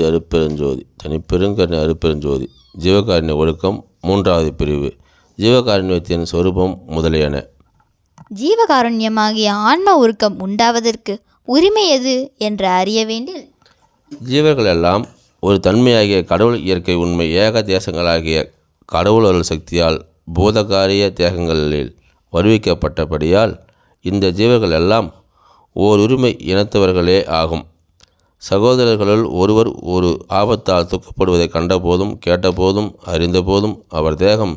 அருப்பெருஞ்சோதி தனிப்பெருங்கருணை அருப்பெருஞ்சோதி. ஜீவகாருண்ய ஒழுக்கம் மூன்றாவது பிரிவு. ஜீவகாருண்யத்தின் சொரூபம் முதலியன. ஜீவகாருண்யமாகிய ஆன்ம உருக்கம் உண்டாவதற்கு உரிமை எது என்று அறிய வேண்டில்? ஜீவர்கள் எல்லாம் ஒரு தன்மையாகிய கடவுள் இயற்கை உண்மை ஏக தேசங்களாகிய கடவுள் அருள் சக்தியால் பூதகாரிய தேகங்களில் வருவிக்கப்பட்டபடியால் இந்த ஜீவர்கள் எல்லாம் ஓருரிமை இனத்தவர்களே ஆகும். சகோதரர்களுள் ஒருவர் ஒரு ஆபத்தால் துக்கப்படுவதை கண்டபோதும் கேட்டபோதும் அறிந்தபோதும் அவர் தேகம்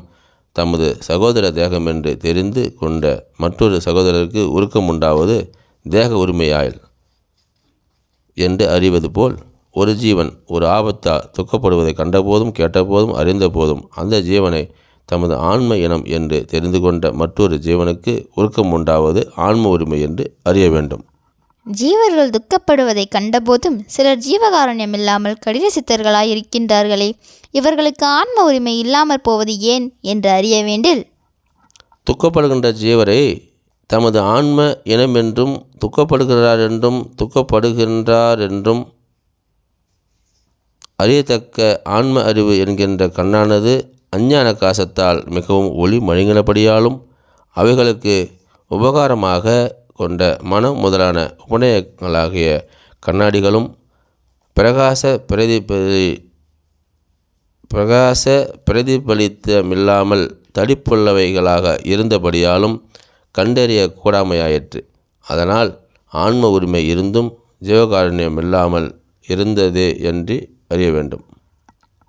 தமது சகோதர தேகம் என்று தெரிந்து கொண்ட மற்றொரு சகோதரருக்கு உருக்கம் உண்டாவது தேக உரிமையாயில் என்று அறிவது போல் ஒரு ஜீவன் ஒரு ஆபத்தால் துக்கப்படுவதை கண்டபோதும் கேட்டபோதும் அறிந்தபோதும் அந்த ஜீவனை தமது ஆன்ம இனம் என்று தெரிந்து கொண்ட மற்றொரு ஜீவனுக்கு உருக்கம் உண்டாவது ஆன்ம உரிமை என்று அறிய வேண்டும். ஜீவர்கள் துக்கப்படுவதை கண்டபோதும் சிலர் ஜீவகாரண்யம் இல்லாமல் கடின சித்தர்களாய் இருக்கின்றார்களே இவர்களுக்கு ஆன்ம உரிமை இல்லாமற் போவது ஏன் என்று அறிய வேண்டில்? துக்கப்படுகின்ற ஜீவரை தமது ஆன்ம இனம் என்றும் துக்கப்படுகிறார் என்றும் துக்கப்படுகின்றார் என்றும் அறியத்தக்க ஆன்ம அறிவு என்கின்ற கண்ணானது அஞ்ஞான காசத்தால் மிகவும் ஒளி மழுங்கினபடியாலும் அவைகளுக்கு உபகாரமாக கொண்ட மனம் முதலான உபநயங்களாகிய கண்ணாடிகளும் பிரகாச பிரதிபலி பிரகாச பிரதிபலித்தமில்லாமல் தடிப்புள்ளவைகளாக இருந்தபடியாலும் கண்டறிய கூடாமையாயிற்று. அதனால் ஆன்ம உரிமை இருந்தும் ஜீவகாருண்யம் இல்லாமல் இருந்ததே என்று அறிய வேண்டும்.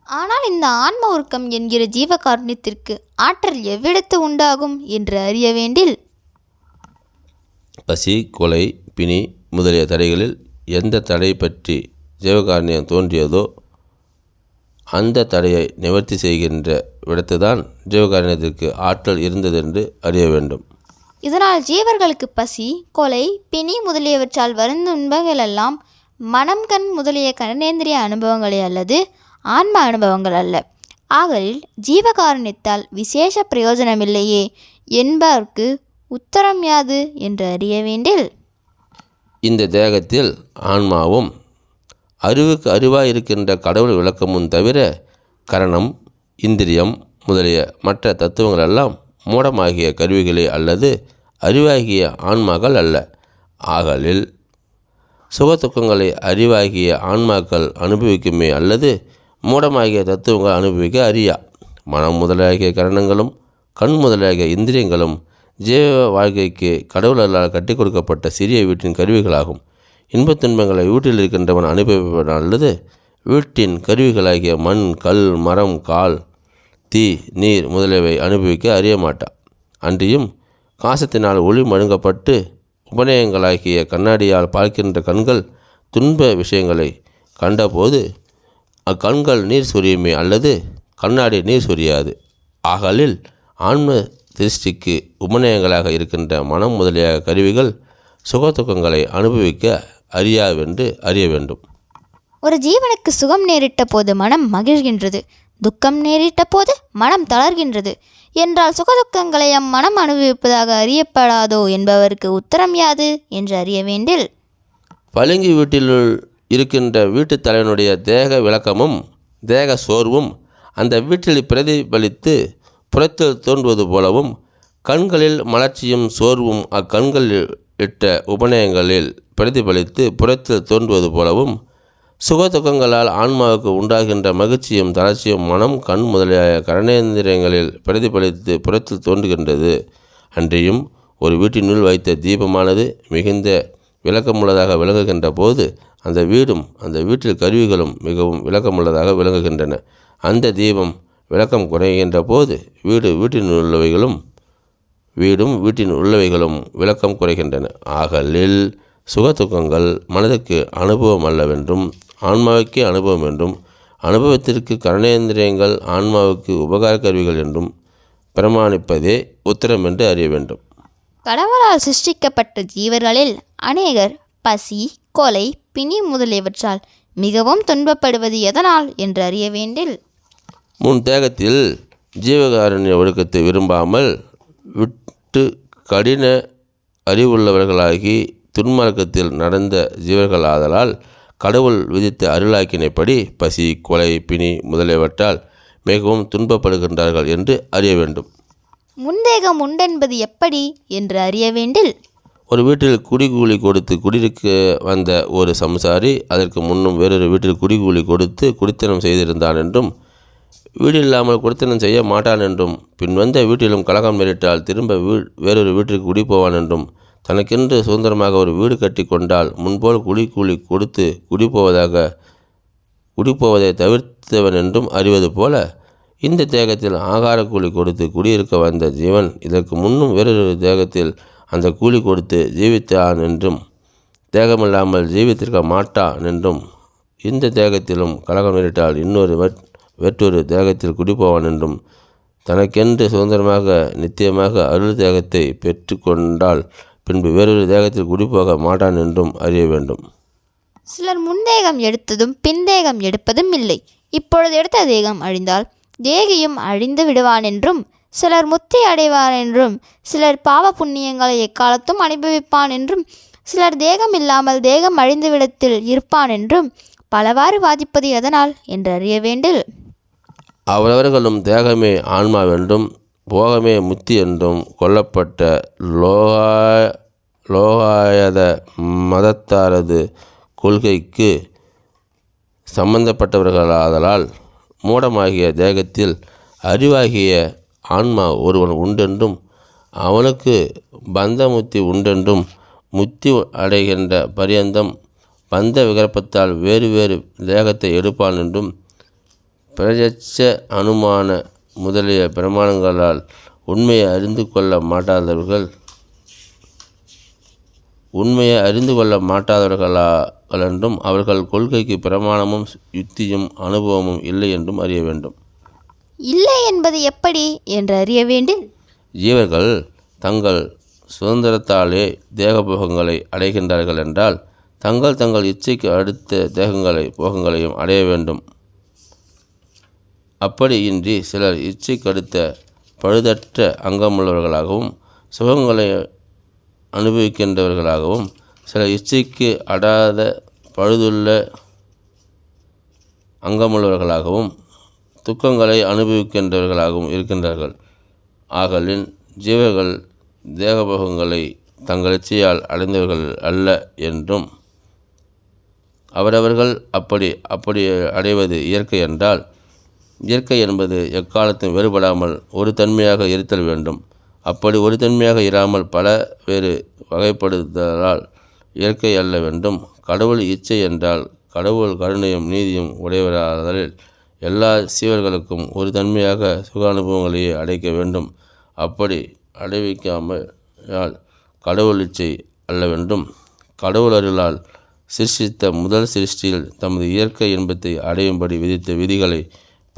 ஆனால் இந்த ஆன்ம உருக்கம் என்கிற ஜீவகாருண்யத்திற்கு ஆற்றல் எவ்விடத்து உண்டாகும் என்று அறிய வேண்டில் பசி கொலை பிணி முதலிய தடைகளில் எந்த தடை பற்றி ஜீவகாருண்யம் தோன்றியதோ அந்த தடையை நிவர்த்தி செய்கின்ற விடத்துதான் ஜீவகாருண்யத்திற்கு ஆற்றல் இருந்ததென்று அறிய வேண்டும். இதனால் ஜீவர்களுக்கு பசி கொலை பிணி முதலியவற்றால் வரும் துன்பங்களெல்லாம் மனம் கண் முதலிய கரணேந்திரிய அனுபவங்களே அல்லது ஆன்ம அனுபவங்கள் அல்ல. ஆகலில் ஜீவகாருண்யத்தால் விசேஷ பிரயோஜனமில்லையே என்பார்க்கு உத்தரம் யாது என்று அறிய வேண்டில்? இந்த தேகத்தில் ஆன்மாவும் அறிவுக்கு அறிவாக இருக்கின்ற கடவுள் விளக்கமும் தவிர கரணம் இந்திரியம் முதலிய மற்ற தத்துவங்கள் எல்லாம் மூடமாகிய கருவிகளே அல்லது அறிவாகிய ஆன்மாக்கள் அல்ல. ஆகலில் சுகத்துக்கங்களை அறிவாகிய ஆன்மாக்கள் அனுபவிக்குமே அல்லது மூடமாகிய தத்துவங்கள் அனுபவிக்க அறியா. மனம் முதலாகிய கரணங்களும் கண் முதலாகிய இந்திரியங்களும் ஜீவ வாழ்க்கைக்கு கடவுளால் கட்டி கொடுக்கப்பட்ட சிறிய வீட்டின் கருவிகளாகும். இன்பத் துன்பங்களை வீட்டில் இருக்கின்றவன் அனுபவிப்பவன் அல்லது வீட்டின் கருவிகளாகிய மண் கல் மரம் கால் தீ நீர் முதலியவை அனுபவிக்க அறிய மாட்டான் அன்றியும் காசத்தினால் ஒளி மழுங்கப்பட்டு உபநயங்களாகிய கண்ணாடியால் பார்க்கின்ற கண்கள் துன்ப விஷயங்களை கண்டபோது அக்கண்கள் நீர் சொரியுமே அல்லது கண்ணாடி நீர் சொரியாது. ஆகலில் ஆன்ம திருஷ்டிக்கு உபநயங்களாக இருக்கின்ற மனம் முதலிய கருவிகள் சுகதுக்கங்களை அனுபவிக்க அறியாவென்று அறிய வேண்டும். ஒரு ஜீவனுக்கு சுகம் நேரிட்ட போது மனம் மகிழ்கின்றது. துக்கம் நேரிட்ட போது மனம் தளர்கின்றது. என்றால் சுகதுக்கங்களை அம்மனம் அனுபவிப்பதாக அறியப்படாதோ என்பவருக்கு உத்தரம் யாது என்று அறிய வேண்டில்? பளிங்கு வீட்டிலுள் இருக்கின்ற வீட்டுத் தலைவனுடைய தேக விளக்கமும் தேக சோர்வும் அந்த வீட்டில் பிரதிபலித்து புறத்தில் தோன்றுவது போலவும் கண்களில் மலர்ச்சியும் சோர்வும் அக்கண்கள் இட்ட உபநயங்களில் பிரதிபலித்து புறத்தில் தோன்றுவது போலவும் சுகதுக்கங்களால் ஆன்மாவுக்கு உண்டாகின்ற மகிழ்ச்சியும் தளர்ச்சியும் மனம் கண் முதலிய கரணேந்திரியங்களில் பிரதிபலித்து புறத்தில் தோன்றுகின்றது. அன்றியும் ஒரு வீட்டினுள் வைத்த தீபமானது மிகுந்த விளக்கமுள்ளதாக விளங்குகின்ற போது அந்த வீடும் அந்த வீட்டில் கருவிகளும் மிகவும் விளக்கமுள்ளதாக விளங்குகின்றன. அந்த தீபம் விளக்கம் குறைகின்ற போது வீடு வீட்டின் உள்ளவைகளும் வீடும் வீட்டின் உள்ளவைகளும் விளக்கம் குறைகின்றன. ஆகலில் சுகதுக்கங்கள் மனதுக்கு அனுபவம் அல்லவென்றும் ஆன்மாவுக்கே அனுபவம் என்றும் அனுபவத்திற்கு கரணேந்திரியங்கள் ஆன்மாவுக்கு உபகார கருவிகள் என்றும் பிரமாணிப்பதே உத்தரம் என்று அறிய வேண்டும். கடவுளால் சிருஷ்டிக்கப்பட்ட ஜீவர்களில் அநேகர் பசி கொலை பிணி முதலியவற்றால் மிகவும் துன்பப்படுவது எதனால் என்று அறிய வேண்டில் முன் தேகத்தில் ஜீவகாருண்ய ஒழுக்கத்தை விரும்பாமல் விட்டு கடின அறிவுள்ளவர்களாகி துன்மார்க்கத்தில் நடந்த ஜீவர்கள் ஆதலால் கடவுள் விதித்த அருளாக்கினைப்படி பசி கொலை பிணி முதலியவற்றால் மிகவும் துன்பப்படுகின்றார்கள் என்று அறிய வேண்டும். முன்தேகம் உண்டென்பது எப்படி என்று அறிய வேண்டில்? ஒரு வீட்டில் குடிகூலி கொடுத்து குடியிருக்க வந்த ஒரு சம்சாரி அதற்கு முன்னும் வேறொரு வீட்டில் குடிகூலி கொடுத்து குடித்தனம் செய்திருந்தான் என்றும் வீடு இல்லாமல் கொடுத்தனம் செய்ய மாட்டான் என்றும் பின் வந்த வீட்டிலும் கலகம் நேரிட்டால் திரும்ப வீ வேறொரு வீட்டிற்கு குடி போவான் என்றும் தனக்கென்று சுதந்திரமாக ஒரு வீடு கட்டி கொண்டால் முன்போல் குடிக்கூலி கொடுத்து குடிப்போவதாக குடிப்போவதை தவிர்த்தவன் என்றும் அறிவது போல இந்த தேகத்தில் ஆகார கூலி கொடுத்து குடியிருக்க வந்த ஜீவன் இதற்கு முன்னும் வேறொரு தேகத்தில் அந்த கூலி கொடுத்து ஜீவித்தான் என்றும் தேகமில்லாமல் ஜீவித்திருக்க மாட்டான் என்றும் இந்த தேகத்திலும் கலகம் நேரிட்டால் இன்னொரு வேற்றொரு தேகத்தில் குடிப்போவான் என்றும் தனக்கென்று சுதந்திரமாக நித்தியமாக அருள் தேகத்தை பெற்றுக்கொண்டால் பின்பு வேறொரு தேகத்தில் குடிப்போக மாட்டான் என்றும் அறிய வேண்டும். சிலர் முன்தேகம் எடுத்ததும் பின்தேகம் எடுப்பதும் இல்லை. இப்பொழுது எடுத்த தேகம் அழிந்தால் தேகியும் அழிந்து விடுவான் என்றும் சிலர் முத்தி அடைவார் என்றும் சிலர் பாவ புண்ணியங்களை எக்காலத்தும் அனுபவிப்பான் என்றும் சிலர் தேகம் இல்லாமல் தேகம் அழிந்துவிடத்தில் இருப்பான் என்றும் பலவாறு வாதிப்பது எதனால்? என்று அறிய வேண்டில் அவரவர்களும் தேகமே ஆன்மாவென்றும் போகமே முத்தி என்றும் கொல்லப்பட்ட லோகா லோகாயத மதத்தாரது கொள்கைக்கு சம்பந்தப்பட்டவர்களாதலால் மூடமாகிய தேகத்தில் அறிவாகிய ஆன்மா ஒருவன் உண்டென்றும் அவனுக்கு பந்த முத்தி உண்டென்றும் முத்தி அடைகின்ற பரியந்தம் பந்த விகற்பத்தால் வேறு வேறு தேகத்தை எடுப்பான் என்றும் பிரஜட்ச அனுமான முதலிய பிரமாணங்களால் உண்மையை அறிந்து கொள்ள மாட்டாதவர்கள் உண்மையை அறிந்து கொள்ள மாட்டாதவர்களால் என்றும் அவர்கள் கொள்கைக்கு பிரமாணமும் யுக்தியும் அனுபவமும் இல்லை என்றும் அறிய வேண்டும். இல்லை என்பது எப்படி என்று அறிய வேண்டில் ஜீவர்கள் தங்கள் சுதந்திரத்தாலே தேகபோகங்களை அடைகின்றார்கள் என்றால் தங்கள் தங்கள் இச்சைக்கு அடுத்த தேகங்களை போகங்களையும் அடைய வேண்டும். அப்படியின்றி சிலர் இச்சை கடுத்த பழுதற்ற அங்கமுள்ளவர்களாகவும் சுகங்களை அனுபவிக்கின்றவர்களாகவும் சில இச்சைக்கு அடாத பழுதுள்ள அங்கமுள்ளவர்களாகவும் துக்கங்களை அனுபவிக்கின்றவர்களாகவும் இருக்கின்றார்கள். ஆகலின் ஜீவர்கள் தேகபோகங்களை தங்கள் இச்சையால் அடைந்தவர்கள் அல்ல என்றும் அவரவர்கள் அப்படி அப்படி அடைவது இயற்கை என்றால் இயற்கை என்பது எக்காலத்தும் வேறுபடாமல் ஒரு தன்மையாக இருத்தல் வேண்டும். அப்படி ஒரு தன்மையாக இராமல் பல வேறு வகைப்படுத்தலால் இயற்கை அல்ல வேண்டும். கடவுள் இச்சை என்றால் கடவுள் கருணையும் நீதியும் உடையவராதலில் எல்லா சீவர்களுக்கும் ஒரு தன்மையாக சுக அனுபவங்களையே அடைக்க வேண்டும். அப்படி அடைவிக்காமல் கடவுள் இச்சை அல்ல வேண்டும். கடவுள் அருளால் சிருஷ்டித்த முதல் சிருஷ்டியில் தமது இயற்கை இன்பத்தை அடையும்படி விதித்த விதிகளை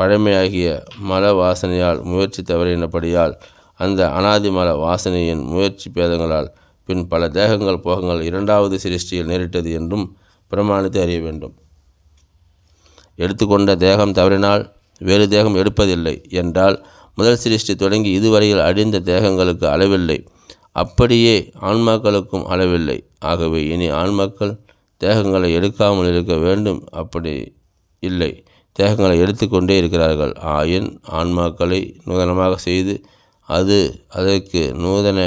பழமையாகிய மல வாசனையால் முயற்சி தவறினபடியால் அந்த அனாதி மல வாசனையின் முயற்சி பேதங்களால் பின் பல தேகங்கள் போகங்கள் இரண்டாவது சிருஷ்டியில் நேரிட்டது என்றும் பிரமாணித்து அறிய வேண்டும். எடுத்துக்கொண்ட தேகம் தவறினால் வேறு தேகம் எடுப்பதில்லை என்றால் முதல் சிருஷ்டி தொடங்கி இதுவரையில் அழிந்த தேகங்களுக்கு அளவில்லை. அப்படியே ஆன்மாக்களுக்கும் அளவில்லை. ஆகவே இனி ஆன்மாக்கள் தேகங்களை எடுக்காமல் இருக்க வேண்டும். அப்படி இல்லை. தேகங்களை எடுத்துக்கொண்டே இருக்கிறார்கள். ஆயின் ஆன்மாக்களை நூதனமாக செய்து அது அதற்கு நூதன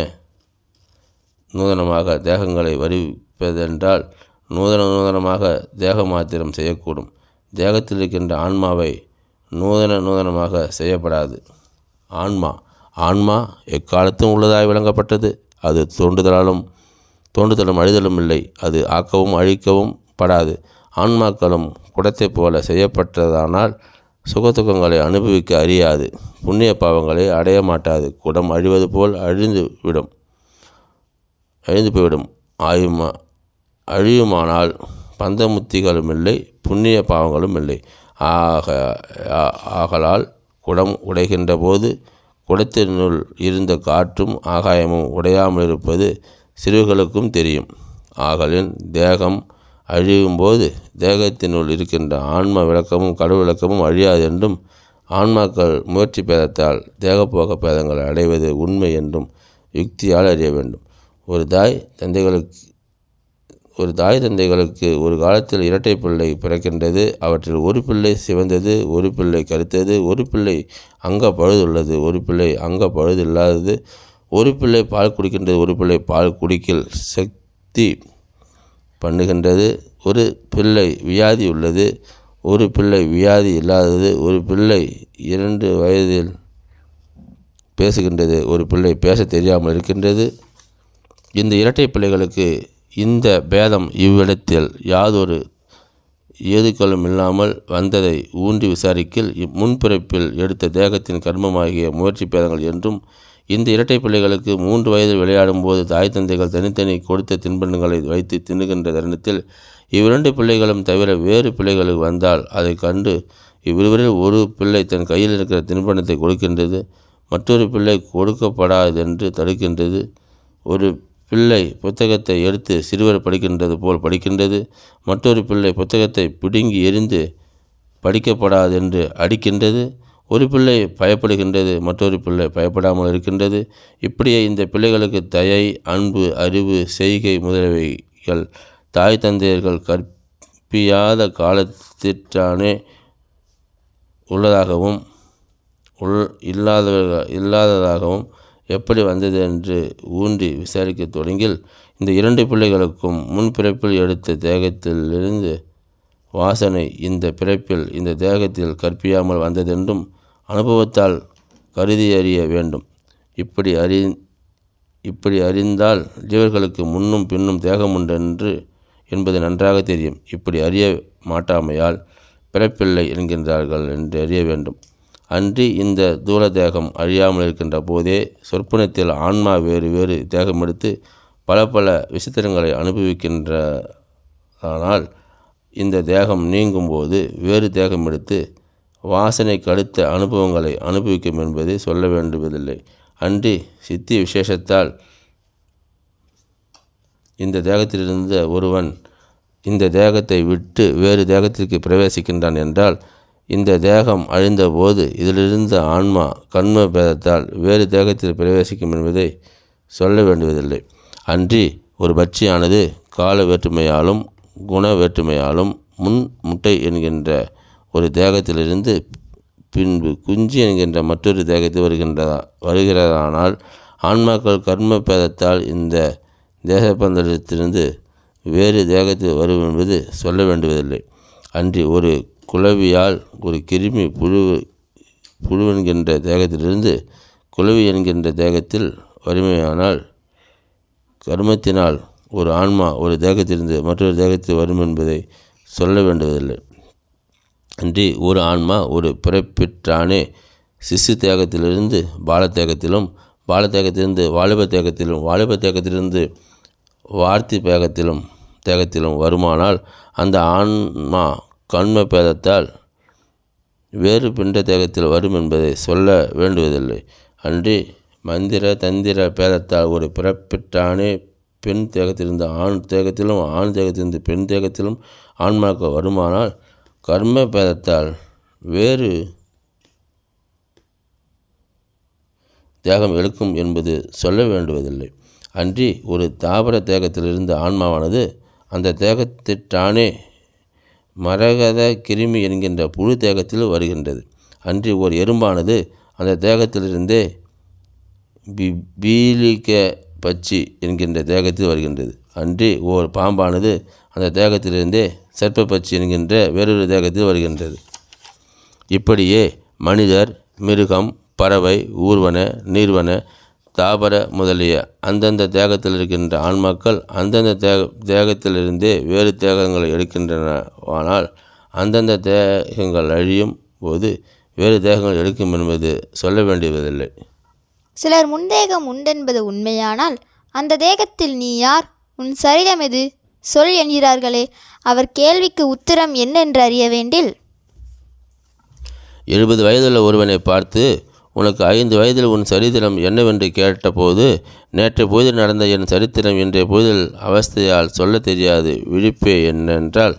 நூதனமாக தேகங்களை வருவிப்பதென்றால் நூதன நூதனமாக தேக மாத்திரம் செய்யக்கூடும். தேகத்தில் இருக்கின்ற ஆன்மாவை நூதன நூதனமாக செய்யப்படாது. ஆன்மா ஆன்மா எக்காலத்தும் உள்ளதாய் விளங்கப்பட்டது. அது தோன்றுதலாலும் தோன்றுதலும் அழிதலும் இல்லை. அது ஆக்கவும் அழிக்கவும் படாது. ஆன்மாக்களும் குடத்தைப் போல செய்யப்பட்டதானால் சுகதுக்கங்களை அனுபவிக்க அறியாது. புண்ணிய பாவங்களை அடைய மாட்டாது. குடம் அழிவது போல் அழிந்து விடும். அழிந்து போய்விடும். ஆயுமா அழியுமானால் பந்தமுத்திகளும் இல்லை புண்ணிய பாவங்களும் இல்லை. ஆக ஆகலால் குடம் உடைகின்ற போது குடத்தினுள் இருந்த காற்றும் ஆகாயமும் உடையாமல் இருப்பது சிறுகளுக்கும் தெரியும். ஆகலின் தேகம் அழியும்போது தேகத்தினுள் இருக்கின்ற ஆன்ம விளக்கமும் கடவுள் விளக்கமும் அழியாது என்றும் ஆன்மாக்கள் முயற்சி பேதத்தால் தேகப்போக பேதங்களை அடைவது உண்மை என்றும் யுக்தியால் அறிய வேண்டும். ஒரு தாய் தந்தைகளுக்கு ஒரு தாய் தந்தைகளுக்கு ஒரு காலத்தில் இரட்டை பிள்ளை பிறக்கின்றது அவற்றில் ஒரு பிள்ளை சிவந்தது ஒரு பிள்ளை கருத்தது ஒரு பிள்ளை அங்க பழுதுள்ளது ஒரு பிள்ளை அங்க பழுது இல்லாதது ஒரு பிள்ளை பால் குடிக்கின்றது ஒரு பிள்ளை பால் குடிக்கல் சக்தி பண்ணுகின்றது. ஒரு பிள்ளை வியாதி உள்ளது ஒரு பிள்ளை வியாதி இல்லாதது ஒரு பிள்ளை இரண்டு வயதில் பேசுகின்றது ஒரு பிள்ளை பேச தெரியாமல் இருக்கின்றது. இந்த இரட்டை பிள்ளைகளுக்கு இந்த பேதம் இவ்விடத்தில் யாதொரு ஏதுக்களும் இல்லாமல் வந்ததை ஊன்றி விசாரிக்கில் இம் முன்பிறப்பில் எடுத்த தேகத்தின் கர்மமாகிய முயற்சி பேதங்கள் என்றும் இந்த இரட்டை பிள்ளைகளுக்கு மூன்று வயதில் விளையாடும் போது தாய் தந்தைகள் தனித்தனி கொடுத்த தின்பண்டங்களை வைத்து தின்னுகின்ற தருணத்தில் இவ்விரண்டு பிள்ளைகளும் தவிர வேறு பிள்ளைகளுக்கு வந்தால் அதை கண்டு இவ்விருவரில் ஒரு பிள்ளை தன் கையில் இருக்கிற தின்பண்டத்தை கொடுக்கின்றது மற்றொரு பிள்ளை கொடுக்கப்படாதென்று தடுக்கின்றது. ஒரு பிள்ளை புத்தகத்தை எடுத்து சிறுவர் படிக்கின்றது போல் படிக்கின்றது மற்றொரு பிள்ளை புத்தகத்தை பிடுங்கி எரிந்து படிக்கப்படாதென்று அடிக்கின்றது. ஒரு பிள்ளை பயப்படுகின்றது மற்றொரு பிள்ளை பயப்படாமல் இருக்கின்றது. இப்படியே இந்த பிள்ளைகளுக்கு தயை அன்பு அறிவு செய்கை முதலியவைகள் தாய் தந்தையர்கள் கற்பியாத காலத்திற்றானே உள்ளதாகவும் உள் இல்லாதவர்கள் இல்லாததாகவும் எப்படி வந்தது என்று ஊன்றி விசாரிக்க தொடங்கில் இந்த இரண்டு பிள்ளைகளுக்கும் முன்பிறப்பில் எடுத்த தேகத்திலிருந்து வாசனை இந்த பிறப்பில் இந்த தேகத்தில் கற்பியாமல் வந்ததென்றும் அனுபவத்தால் கருதி அறிய வேண்டும். இப்படி அறி இப்படி அறிந்தால் ஜீவர்களுக்கு முன்னும் பின்னும் தேகம் உண்டென்று என்பது நன்றாக தெரியும். இப்படி அறிய மாட்டாமையால் பிறப்பில்லை என்கின்றார்கள் என்று அறிய வேண்டும். அன்றி இந்த தூல தேகம் அழியாமல் இருக்கின்ற போதே சொற்பனத்தில் ஆன்மா வேறு வேறு தேகம் எடுத்து பல பல விசித்திரங்களை அனுபவிக்கின்ற ஆனால் இந்த தேகம் நீங்கும்போது வேறு தேகம் எடுத்து வாசனை கடுத்த அனுபவங்களை அனுபவிக்கும் என்பதை சொல்ல வேண்டுவதில்லை. அன்றி சித்தி விசேஷத்தால் இந்த தேகத்திலிருந்த ஒருவன் இந்த தேகத்தை விட்டு வேறு தேகத்திற்கு பிரவேசிக்கின்றான் என்றால் இந்த தேகம் அழிந்தபோது இதிலிருந்த ஆன்மா கண்ம பேதத்தால் வேறு தேகத்தில் பிரவேசிக்கும் என்பதை சொல்ல வேண்டுவதில்லை. அன்றி ஒரு பட்சியானது கால வேற்றுமையாலும் குண வேற்றுமையாலும் முன் முட்டை என்கின்ற ஒரு தேகத்திலிருந்து பின்பு குஞ்சு என்கின்ற மற்றொரு தேகத்தில் வருகின்றதா வருகிறதானால் ஆன்மாக்கள் கர்ம பேதத்தால் இந்த தேகப்பந்தத்திலிருந்து வேறு தேகத்தில் வரும் என்பது சொல்ல வேண்டுவதில்லை. அன்றி ஒரு குளவியால் ஒரு கிருமி புழு புழு என்கின்ற தேகத்திலிருந்து குளவி என்கின்ற தேகத்தில் வறுமையானால் கர்மத்தினால் ஒரு ஆன்மா ஒரு தேகத்திலிருந்து மற்றொரு தேகத்தில் வரும் என்பதை சொல்ல வேண்டுவதில்லை. அன்றி ஒரு ஆன்மா ஒரு பிறப்பிற்றானே. சிசு தேகத்திலிருந்து பாலத்தேகத்திலும் பாலத்தேகத்திலிருந்து வாலிப தேகத்திலும் வாலிப தேகத்திலிருந்து வார்த்தி பேகத்திலும் தேகத்திலும் வருமானால் அந்த ஆன்மா கண்ம பேதத்தால் வேறு பிண்ட தேகத்தில் வரும் என்பதை சொல்ல வேண்டுவதில்லை. அன்றி மந்திர தந்திர பேதத்தால் ஒரு பிறப்பிற்றானே பெண் தேகத்திலிருந்து ஆண் தேகத்திலும் ஆண் தேகத்திலிருந்து பெண் தேகத்திலும் ஆன்மாக்கள் வருமானால் கர்ம பேதத்தால் வேறு தேகம் எடுக்கும் என்பது சொல்ல வேண்டுவதில்லை. அன்றி ஒரு தாவர தேகத்திலிருந்து ஆன்மாவானது அந்த தேகத்திற்றானே மரகத கிருமி என்கின்ற புழு தேகத்தில் வருகின்றது. அன்றி ஒரு எறும்பானது அந்த தேகத்திலிருந்தே பி பீலிக்க பச்சி என்கின்ற தேகத்தில் வருகின்றது. அன்றி ஓர் பாம்பானது அந்த தேகத்திலிருந்தே சர்ப்ப பச்சி என்கின்ற வேறொரு தேகத்தில் வருகின்றது. இப்படியே மனிதர் மிருகம் பறவை ஊர்வன நீர்வன தாவர முதலிய அந்தந்த தேகத்தில் இருக்கின்ற ஆன்மாக்கள் அந்தந்த தேக தேகத்திலிருந்தே வேறு தேகங்களை எடுக்கின்றன ஆனால் அந்தந்த தேகங்கள் அழியும் போது வேறு தேகங்கள் எடுக்கும் என்பது சொல்ல வேண்டியதில்லை. சிலர் முன்தேகம் உண்டென்பது உண்மையானால் அந்த தேகத்தில் நீ யார்? உன் சரீரம் எது? சொல் என்கிறார்களே அவர் கேள்விக்கு உத்தரம் என்னென்று அறிய வேண்டில்? எழுபது வயதுள்ள ஒருவனை பார்த்து உனக்கு ஐந்து வயதில் உன் சரித்திரம் என்னவென்று கேட்டபோது நேற்று பொழுதில் நடந்த என் சரித்திரம் இன்றைய பொழுதில் அவஸ்தையால் சொல்ல தெரியாது விழிப்பே என்னென்றால்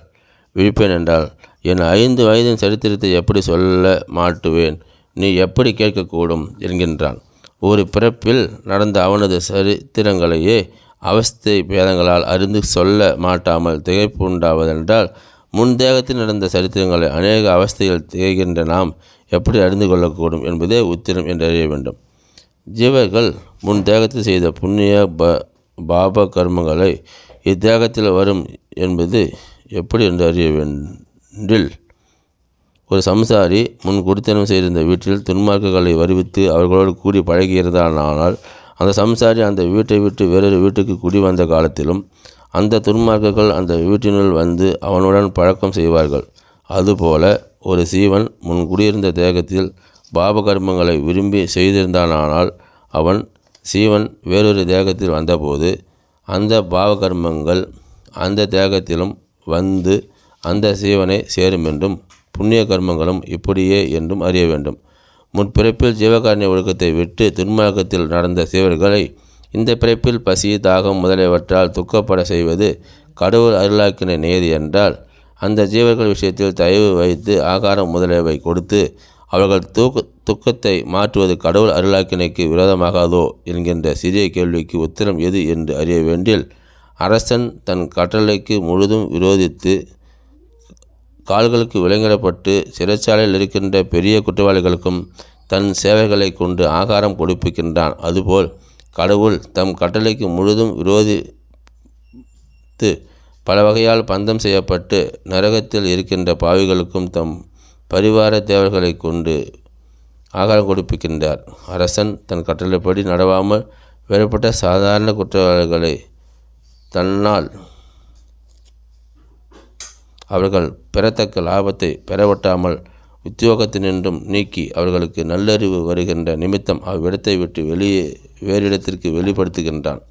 விழிப்பேன் என்றால் என் ஐந்து வயதின் சரித்திரத்தை எப்படி சொல்ல மாட்டுவேன்? நீ எப்படி கேட்கக்கூடும்? என்கின்றான். ஒரு பிறப்பில் நடந்த அவனது சரித்திரங்களையே அவஸ்தை பேதங்களால் அறிந்து சொல்ல மாட்டாமல் திகைப்பு உண்டாவதென்றால் முன் தேகத்தில் நடந்த சரித்திரங்களை அநேக அவஸ்தைகள் திகைக்கின்ற நாம் எப்படி அறிந்து கொள்ளக்கூடும் என்பதே உத்திரம் என்று அறிய வேண்டும். ஜீவர்கள் முன் தேகத்தில் செய்த புண்ணிய ப பாப கர்மங்களை இத்தேகத்தில் வரும் என்பது எப்படி என்று அறிய வேண்டில் ஒரு சம்சாரி முன் குடித்தனம் செய்திருந்த வீட்டில் துன்மார்க்குகளை வருவித்து அவர்களோடு கூடி பழகியிருந்தானால் அந்த சம்சாரி அந்த வீட்டை விட்டு வேறொரு வீட்டுக்கு குடி வந்த காலத்திலும் அந்த துன்மார்க்குகள் அந்த வீட்டினுள் வந்து அவனுடன் பழக்கம் செய்வார்கள். அதுபோல ஒரு சீவன் முன் குடியிருந்த தேகத்தில் பாபகர்மங்களை விரும்பி செய்திருந்தானால் அவன் சீவன் வேறொரு தேகத்தில் வந்தபோது அந்த பாவகர்மங்கள் அந்த தேகத்திலும் வந்து அந்த சீவனை சேரும் என்றும் புண்ணிய கர்மங்களும் இப்படியே என்றும் அறிய வேண்டும். முற்பிறப்பில் ஜீவகாரண்ய ஒழுக்கத்தை விட்டு துன்மார்க்கத்தில் நடந்த சீவர்களை இந்த பிறப்பில் பசி தாகம் முதலியவற்றால் துக்கப்பட செய்வது கடவுள் அருளாக்கின நேதி என்றால் அந்த ஜீவர்கள் விஷயத்தில் தயவு வைத்து ஆகாரம் முதலியவை கொடுத்து அவர்கள் தூக்க துக்கத்தை மாற்றுவது கடவுள் அருளாக்கினைக்கு விரோதமாகாதோ என்கின்ற சிறிய கேள்விக்கு உத்தரம் எது என்று அறிய வேண்டில் அரசன் தன் கட்டளைக்கு முழுதும் விரோதித்து கால்களுக்கு விலங்கிடப்பட்டு சிறைச்சாலையில் இருக்கின்ற பெரிய குற்றவாளிகளுக்கும் தன் சேவைகளை கொண்டு ஆகாரம் கொடுப்பிக்கின்றான். அதுபோல் கடவுள் தம் கட்டளைக்கு முழுதும் விரோதித்து பல வகையால் பந்தம் செய்யப்பட்டு நரகத்தில் இருக்கின்ற பாவிகளுக்கும் தம் பரிவார தேவர்களை கொண்டு ஆகாரம் கொடுப்பிக்கின்றார். அரசன் தன் கட்டளைப்படி நடவாமல் வேறுபட்ட சாதாரண குற்றவாளிகளை தன்னால் அவர்கள் பெறத்தக்க லாபத்தை பெறவட்டாமல் உத்தியோகத்தினின்றும் நீக்கி அவர்களுக்கு நல்லறிவு வருகின்ற நிமித்தம் அவ்விடத்தை விட்டு வெளியே வேறிடத்திற்கு வெளிப்படுத்துகின்றான்.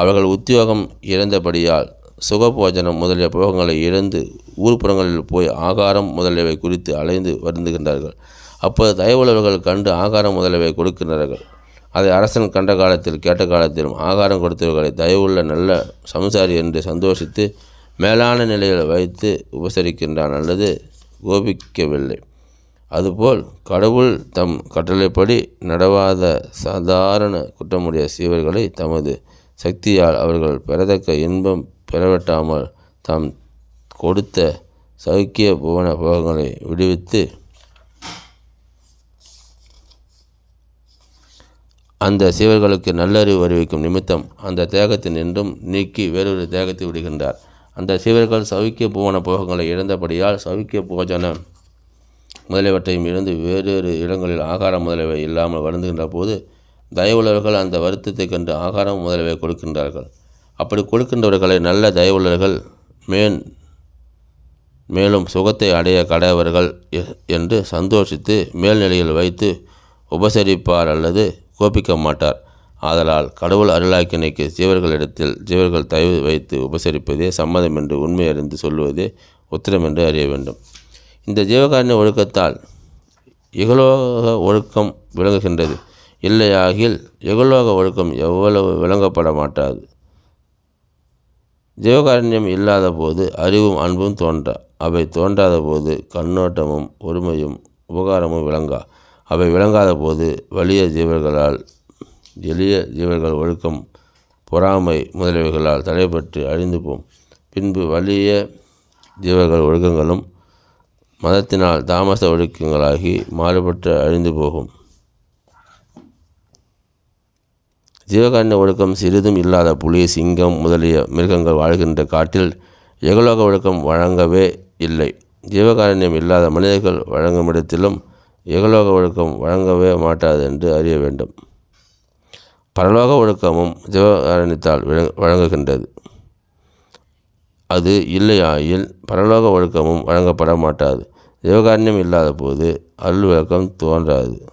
அவர்கள் உத்தியோகம் இழந்தபடியால் சுகபோஜனம் முதலிய போகங்களை இழந்து ஊர்ப்புறங்களில் போய் ஆகாரம் முதலியவை குறித்து அலைந்து வருந்துகின்றார்கள். அப்போது தயவுள்ளவர்கள் கண்டு ஆகாரம் முதலியவை கொடுக்கின்றார்கள். அதை அரசன் கண்ட காலத்தில் கேட்ட காலத்திலும் ஆகாரம் கொடுத்தவர்களை தயவுள்ள நல்ல சம்சாரி என்று சந்தோஷித்து மேலான நிலையில் வைத்து உபசரிக்கின்றான் அல்லது கோபிக்கவில்லை. அதுபோல் கடவுள் தம் கட்டளைப்படி நடவாத சாதாரண குற்றமுடைய சீவர்களை தமது சக்தியால் அவர்கள் பெறத்தக்க இன்பம் பெறவட்டாமல் தாம் கொடுத்த சௌக்கிய புவன போகங்களை விடுவித்து அந்த சீவர்களுக்கு நல்லறிவு அறிவிக்கும் நிமித்தம் அந்த தேகத்தின் நின்றும் நீக்கி வேறொரு தேகத்தை விடுகின்றார். அந்த சீவர்கள் சவுக்கிய பூவன போகங்களை இழந்தபடியால் சவுக்கிய போஜன முதலியவற்றையும் இழந்து வேறு இடங்களில் ஆகாரம் முதலியவை இல்லாமல் வருந்துகின்ற போது தயவுள்ளவர்கள் அந்த வருத்தத்தை கண்டு ஆகாரம் முதலியவை கொடுக்கின்றார்கள். அப்படி கொடுக்கின்றவர்களை நல்ல தயவுள்ளவர்கள் மேன் மேலும் சுகத்தை அடைய கடவர்கள் என்று சந்தோஷித்து மேல்நிலையில் வைத்து உபசரிப்பார் அல்லது கோபிக்க மாட்டார். ஆதலால் கடவுள் அருளாக்கினைக்கு ஜீவர்களிடத்தில் ஜீவர்கள் தயவு வைத்து உபசரிப்பதே சம்மதம் என்று உண்மை அறிந்து சொல்லுவதே உத்திரம் என்று அறிய வேண்டும். இந்த ஜீவகாரண்ய ஒழுக்கத்தால் இகலோக ஒழுக்கம் விளங்குகின்றது. இல்லையாகில் இகலோக ஒழுக்கம் எவ்வளவு விளங்கப்பட மாட்டாது. ஜீவகாரண்யம் இல்லாத போது அறிவும் அன்பும் தோன்றா அவை தோன்றாத போது கண்ணோட்டமும் ஒருமையும் உபகாரமும் விளங்கா அவை விளங்காத போது வலிய ஜீவர்களால் எளிய ஜீவர்கள் ஒழுக்கம் பொறாமை முதலியவைகளால் தடைப்பட்டு அழிந்து போம் பின்பு வலிய ஜீவர்கள் ஒழுக்கங்களும் மதத்தினால் தாமச ஒழுக்கங்களாகி மாறுபட்டு அழிந்து போகும் ஜீவகாண்ட ஒழுக்கம் சிறிதும் இல்லாத புலி சிங்கம் முதலிய மிருகங்கள் வாழ்கின்ற காட்டில் எகலோக ஒழுக்கம் வழங்கவே இல்லை. ஜீவகாரண்யம் இல்லாத மனிதர்கள் வழங்கும் இடத்திலும் எகலோக ஒழுக்கம் வழங்கவே மாட்டாது என்று அறிய வேண்டும். பரலோக ஒழுக்கமும் ஜீவகாருண்யத்தால் விள- வழங்குகின்றது. அது இல்லையாயில் பரலோக ஒழுக்கமும் வழங்கப்பட மாட்டாது. ஜீவகாரண்யம் இல்லாத போது அருள் விளக்கம் தோன்றாது.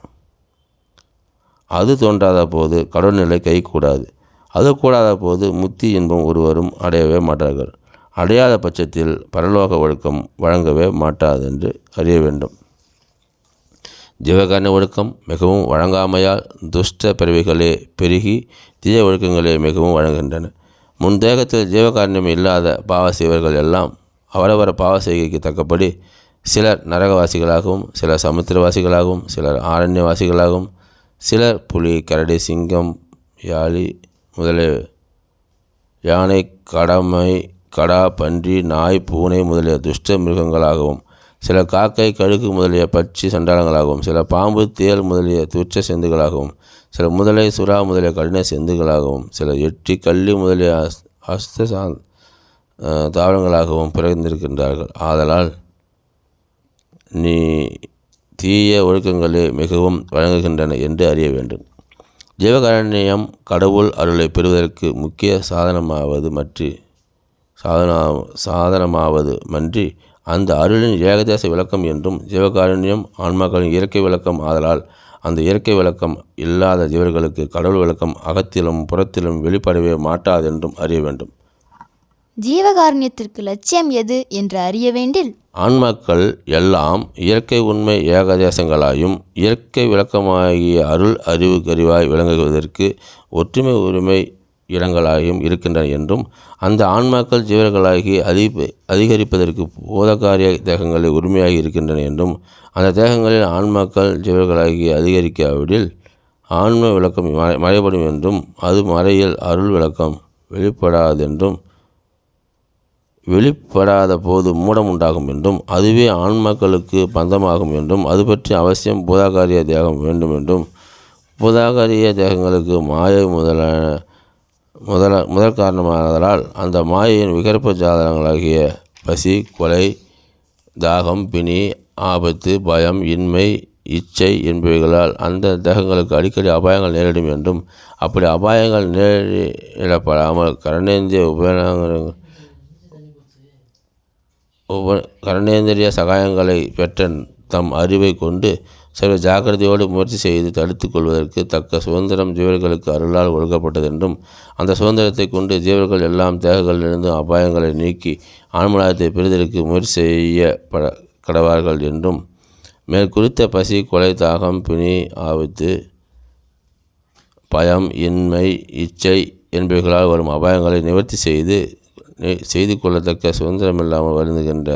அது தோன்றாத போது கடவுள் நிலை கைகூடாது அது கூடாத போது முத்தி இன்பம் ஒருவரும் அடையவே மாட்டார்கள். அடையாத பட்சத்தில் பரலோக ஒழுக்கம் வழங்கவே மாட்டாது என்று அறிய வேண்டும். ஜீவகாரண ஒழுக்கம் மிகவும் வழங்காமையால் துஷ்ட பிறவிகளே பெருகி தீய ஒழுக்கங்களே மிகவும் வழங்குகின்றன. முன் தேகத்தில் ஜீவகாரண்யம் இல்லாத பாவ செய்வர்கள் எல்லாம் அவரவர் பாவ செய்கைக்கு தக்கபடி சிலர் நரகவாசிகளாகவும் சிலர் சமுத்திரவாசிகளாகவும் சிலர் ஆரண்யவாசிகளாகவும் சிலர் புலி கரடி சிங்கம் யாழி முதலிய யானை கடமை கடா பன்றி நாய் பூனை முதலிய துஷ்ட மிருகங்களாகவும் சில காக்கை கழுகு முதலிய பட்சி சண்டாளங்களாகவும் சில பாம்பு தேள் முதலிய துச்ச செந்துகளாகவும் சில முதலை சுறா முதலிய கடின செந்துகளாகவும் சில எட்டி கள்ளி முதலிய அஸ் அஸ்த தாவரங்களாகவும் பிறந்திருக்கின்றார்கள். ஆதலால் நீ தீய ஒழுக்கங்களே மிகவும் வழங்குகின்றன என்று அறிய வேண்டும். ஜீவகாரண்யம் கடவுள் அருளை பெறுவதற்கு முக்கிய சாதனமாவது மற்றி சாதன சாதனமாவது மன்றி அந்த அருளின் ஏகதேச விளக்கம் என்றும் ஜீவகாருண்யம் ஆன்மாக்களின் இயற்கை விளக்கம் ஆதலால் அந்த இயற்கை விளக்கம் இல்லாத ஜீவர்களுக்கு கடவுள் விளக்கம் அகத்திலும் புறத்திலும் வெளிப்படவே மாட்டாதென்றும் அறிய வேண்டும். ஜீவகாருண்யத்திற்கு லட்சியம் எது என்று அறிய வேண்டில்? ஆன்மாக்கள் எல்லாம் இயற்கை உண்மை ஏகதேசங்களாயும் இயற்கை விளக்கமாகிய அருள் அறிவு கருவாய் விளங்குவதற்கு ஒற்றுமை உரிமை இடங்களாயும் இருக்கின்றன என்றும் அந்த ஆன்மாக்கள் ஜீவர்களாகி அதி அதிகரிப்பதற்கு போதகாரிய தேகங்களை உரிமையாகி இருக்கின்றன என்றும் அந்த தேகங்களில் ஆன்மாக்கள் ஜீவர்களாகி அதிகரிக்காவிடில் ஆன்ம விளக்கம் மறைபடும் என்றும் அது மறையில் அருள் விளக்கம் வெளிப்படாதென்றும் வெளிப்படாத போது மூடம் உண்டாகும் என்றும் அதுவே ஆன்மாக்களுக்கு பந்தமாகும் என்றும் அது பற்றி அவசியம் பூதாகாரிய தேகம் வேண்டும் என்றும் பூதாகாரிய தேகங்களுக்கு மாயை முதலான முதல முதல் காரணமானதால் அந்த மாயையின் விகற்ப ஜாதகங்களாகிய பசி கொலை தாகம் பிணி ஆபத்து பயம் இன்மை இச்சை என்பவைகளால் அந்த தேகங்களுக்கு அடிக்கடி அபாயங்கள் நேரிடும் என்றும் அப்படி அபாயங்கள் நேரிடப்படாமல் கரணேந்திய உபயோகங்கள் உப கரணேந்திரிய சகாயங்களை பெற்ற தம் அறிவை கொண்டு சர்வ ஜாக்கிரதையோடு முயற்சி செய்து தடுத்துக் கொள்வதற்கு தக்க சுதந்திரம் ஜீவர்களுக்கு அருளால் ஒழுக்கப்பட்டதென்றும் அந்த சுதந்திரத்தை கொண்டு ஜீவர்கள் எல்லாம் தேகங்களிலிருந்து அபாயங்களை நீக்கி ஆன்மலாயத்தை பெறுதலுக்கு முயற்சி செய்யப்பட கடவார்கள் என்றும் மேற்குறித்த பசி கொலை தாகம் பிணி ஆபத்து பயம் இன்மை இச்சை என்பவைகளால் வரும் அபாயங்களை நிவர்த்தி செய்து செய்து கொள்ளத்தக்க சுதந்திரமில்லாமல் வருந்துகின்ற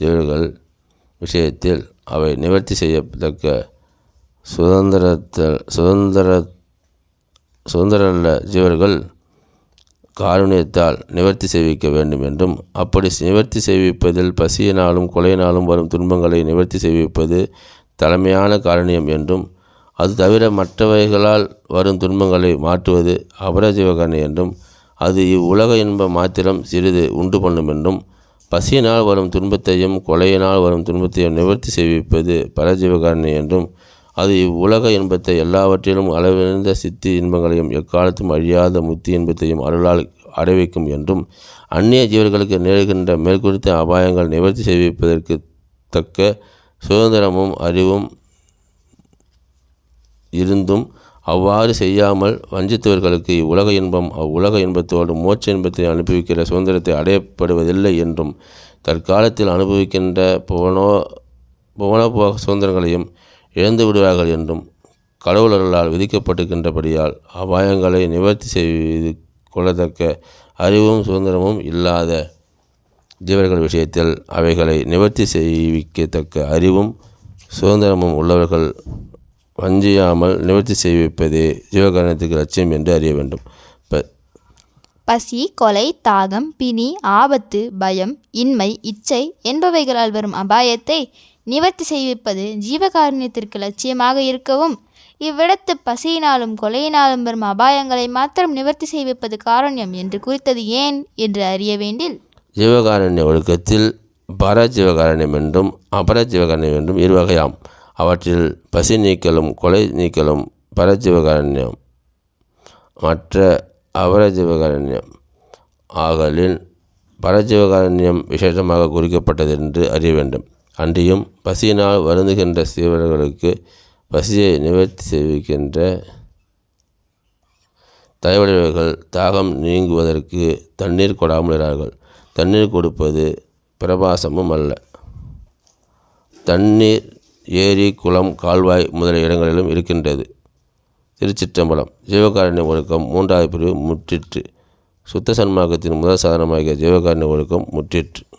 ஜீவர்கள் விஷயத்தில் அவை நிவர்த்தி செய்யத்தக்க சுதந்திரத்தல் சுதந்திர சுதந்திரல்ல ஜீவர்கள் காருண்யத்தால் நிவர்த்தி செய்விக்க வேண்டும் என்றும் அப்படி நிவர்த்தி செய்விப்பதில் பசியினாலும் கொலையினாலும் வரும் துன்பங்களை நிவர்த்தி செய்விப்பது தலைமையான காரணியம் என்றும் அது தவிர மற்றவைகளால் வரும் துன்பங்களை மாற்றுவது அபரஜீவகரணி என்றும் அது இவ்வுலக இன்பம் மாத்திரம் சிறிது உண்டு பண்ணும் என்றும் பசியினால் வரும் துன்பத்தையும் கொலையினால் வரும் துன்பத்தையும் நிவர்த்தி செய்விப்பது பரஜீவகாரணி என்றும் அது இவ்வுலக இன்பத்தை எல்லாவற்றிலும் அளவிழந்த சித்தி இன்பங்களையும் எக்காலத்தும் அழியாத முத்தி இன்பத்தையும் அருளால் அடைவிக்கும் என்றும் அந்நிய ஜீவர்களுக்கு நேருகின்ற மேற்குறித்த அபாயங்கள் நிவர்த்தி செய்விப்பதற்கு தக்க சுதந்திரமும் அறிவும் இருந்தும் அவ்வாறு செய்யாமல் வஞ்சித்தவர்களுக்கு இவ்வுலக இன்பம் அவ்வுலக இன்பத்தோடு மோட்ச இன்பத்தை அனுபவிக்கிற சுதந்திரத்தை அடையப்படுவதில்லை என்றும் தற்காலத்தில் அனுபவிக்கின்ற புவனோ புவனபோக சுதந்திரங்களையும் இழந்து விடுவார்கள் என்றும் கடவுளர்களால் விதிக்கப்பட்டிருக்கின்றபடியால் அபாயங்களை நிவர்த்தி செய்து கொள்ளத்தக்க அறிவும் சுதந்திரமும் இல்லாத ஜீவர்கள் விஷயத்தில் அவைகளை நிவர்த்தி செய்விக்கத்தக்க அறிவும் சுதந்திரமும் உள்ளவர்கள் வஞ்சியாமல் நிவர்த்தி செய்விப்பதே ஜீவகாரணத்துக்கு லட்சியம் என்று அறிய வேண்டும். ப பசி கொலை தாகம் பிணி ஆபத்து பயம் இன்மை இச்சை என்பவைகளால் வரும் அபாயத்தை நிவர்த்தி செய்விப்பது ஜீவகாருண்யத்திற்கு லட்சியமாக இருக்கவும் இவ்விடத்து பசியினாலும் கொலையினாலும் வரும் அபாயங்களை மாத்திரம் நிவர்த்தி செய்விப்பது காரண்யம் என்று குறித்தது ஏன் என்று அறிய வேண்டில்? ஜீவகாரண்ய ஒழுக்கத்தில் பர ஜீவகாரண்யம் என்றும் அபர ஜீவகாரண்யம் என்றும் இரு வகையாம் அவற்றில் பசி நீக்கலும் கொலை நீக்கலும் பரஜீவகாரண்யம். மற்ற அபரஜீவகாரண்யம் ஆகலின் பரஜீவகாரண்யம் விசேஷமாக குறிக்கப்பட்டது என்று அறிய வேண்டும். அன்றியும் பசியினால் வருந்துகின்ற சீவர்களுக்கு பசியை நிவர்த்தி செய்விக்கின்ற தயவுடையவர்கள் தாகம் நீங்குவதற்கு தண்ணீர் கொடாமலிறார்கள் தண்ணீர் கொடுப்பது பிரபாசமும் அல்ல. தண்ணீர் ஏரி குளம் கால்வாய் முதலிய இடங்களிலும் இருக்கின்றது. திருச்சிற்றம்பலம் ஜீவகாருண்ய ஒழுக்கம் மூன்றாவது பிரிவு முற்றிற்று. சுத்த சன்மார்க்கத்தின் முதல் சாதனமாகிய ஜீவகாருண்ய ஒழுக்கம் முற்றிற்று.